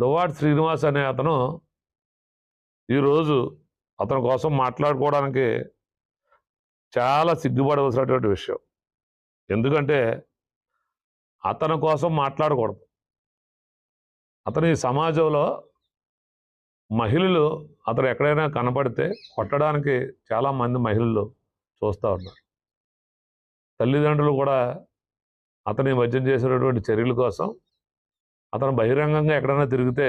దువ్వాడి శ్రీనివాస్ అనే అతను ఈరోజు అతని కోసం మాట్లాడుకోవడానికి చాలా సిగ్గుపడవలసినటువంటి విషయం. ఎందుకంటే అతని కోసం మాట్లాడకూడదు. అతను ఈ సమాజంలో మహిళలు అతను ఎక్కడైనా కనపడితే కొట్టడానికి చాలామంది మహిళలు చూస్తూ ఉన్నారు. తల్లిదండ్రులు కూడా అతని మధ్యం చేసినటువంటి చర్యల కోసం అతను బహిరంగంగా ఎక్కడైనా తిరిగితే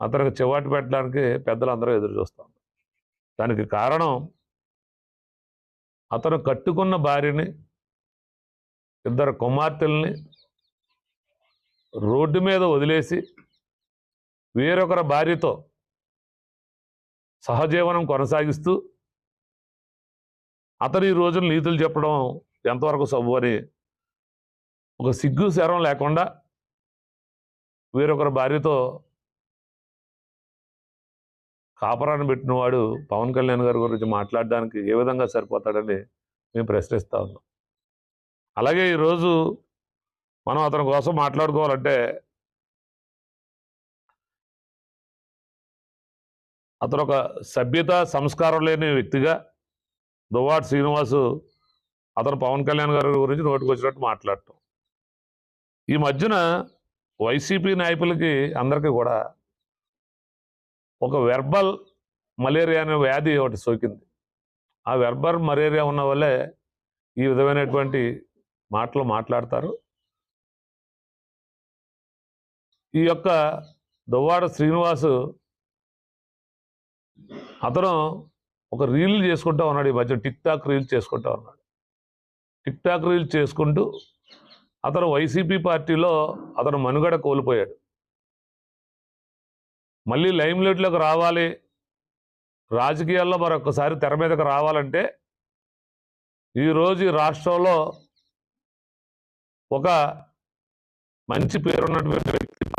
అతనికి చివాటు పెట్టడానికి పెద్దలందరూ ఎదురు చూస్తాం దానికి కారణం అతను కట్టుకున్న భార్యని ఇద్దరు కుమార్తెల్ని రోడ్డు మీద వదిలేసి వేరొకరి భార్యతో సహజీవనం కొనసాగిస్తూ అతను ఈ రోజున నీతులు చెప్పడం ఎంతవరకు సబ్బు అని ఒక సిగ్గు శరం లేకుండా వేరొకరి భార్యతో కాపరాన్ని పెట్టినవాడు పవన్ కళ్యాణ్ గారి గురించి మాట్లాడడానికి ఏ విధంగా సరిపోతాడని మేము ప్రశ్నిస్తా ఉన్నాం. అలాగే ఈరోజు మనం అతని కోసం మాట్లాడుకోవాలంటే అతను ఒక సభ్యత సంస్కారం లేని వ్యక్తిగా దువ్వాడు శ్రీనివాసు అతను పవన్ కళ్యాణ్ గారి గురించి నోటికి వచ్చినట్టు మాట్లాడటం. ఈ మధ్యన వైసీపీ నాయకులకి అందరికీ కూడా ఒక వెర్బల్ మలేరియా అనే వ్యాధి ఒకటి సోకింది. ఆ వెర్బల్ మలేరియా ఉన్న వల్లే ఈ విధమైనటువంటి మాటలు మాట్లాడతారు. ఈ యొక్క దువ్వాడ శ్రీనివాసు అతను ఒక రీల్ చేసుకుంటా ఉన్నాడు ఈ మధ్య టిక్ టాక్ రీల్ చేసుకుంటా ఉన్నాడు. టిక్ టాక్ రీల్స్ చేసుకుంటూ అతను వైసీపీ పార్టీలో అతను మనుగడ కోల్పోయాడు. మళ్ళీ లైమ్లైట్లోకి రావాలి. రాజకీయాల్లో మరొకసారి తెర మీదకి రావాలంటే ఈరోజు రాష్ట్రంలో ఒక మంచి పేరున్నటువంటి వ్యక్తి